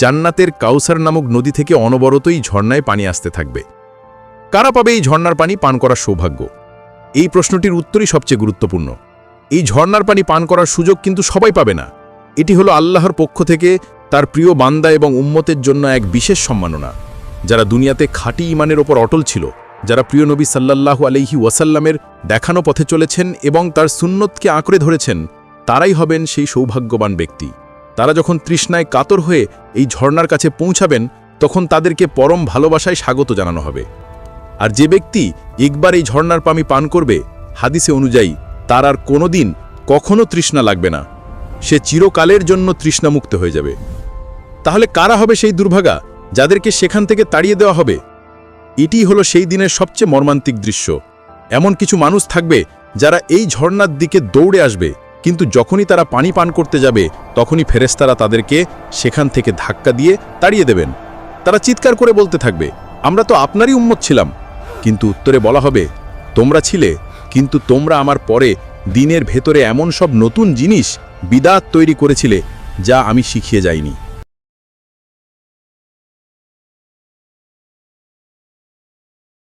জান্নাতের কাউসার নামক নদী থেকে অনবরতই ঝর্ণায় পানি আসতে থাকবে। কারা পাবে এই ঝর্ণার পানি পান করার সৌভাগ্য? এই প্রশ্নটির উত্তরই সবচেয়ে গুরুত্বপূর্ণ। এই ঝর্ণার পানি পান করার সুযোগ কিন্তু সবাই পাবে না। এটি হলো আল্লাহর পক্ষ থেকে তার প্রিয় বান্দা এবং উম্মতের জন্য এক বিশেষ সম্মাননা, যারা দুনিয়াতে খাঁটি ইমানের ওপর অটল ছিল, যারা প্রিয় নবী সাল্লাল্লাহু আলাইহি ওয়াসাল্লামের দেখানো পথে চলেছেন এবং তার সুন্নতকে আঁকড়ে ধরেছেন, তারাই হবেন সেই সৌভাগ্যবান ব্যক্তি। তারা যখন তৃষ্ণায় কাতর হয়ে এই ঝর্ণার কাছে পৌঁছাবেন, তখন তাদেরকে পরম ভালোবাসায় স্বাগত জানানো হবে। আর যে ব্যক্তি একবার এই ঝর্ণার পামি পান করবে, হাদিসে অনুযায়ী তার আর কোনোদিন কখনো তৃষ্ণা লাগবে না। সে চিরকালের জন্য তৃষ্ণামুক্ত হয়ে যাবে। তাহলে কারা হবে সেই দুর্ভাগা যাদেরকে সেখান থেকে তাড়িয়ে দেওয়া হবে? এটি হলো সেই দিনের সবচেয়ে মর্মান্তিক দৃশ্য। এমন কিছু মানুষ থাকবে যারা এই ঝর্ণার দিকে দৌড়ে আসবে। কিন্তু যখনই তারা পানি পান করতে যাবে, তখনই ফেরেস্তারা তাদেরকে সেখান থেকে ধাক্কা দিয়ে তাড়িয়ে দেবেন। তারা চিৎকার করে বলতে থাকবে, আমরা তো আপনারই উম্মত ছিলাম। কিন্তু উত্তরে বলা হবে, তোমরা ছিলে, কিন্তু তোমরা আমার পরে দিনের ভেতরে এমন সব নতুন জিনিস, বিদাত তৈরি করেছিলে, যা আমি শিখিয়ে যাইনি।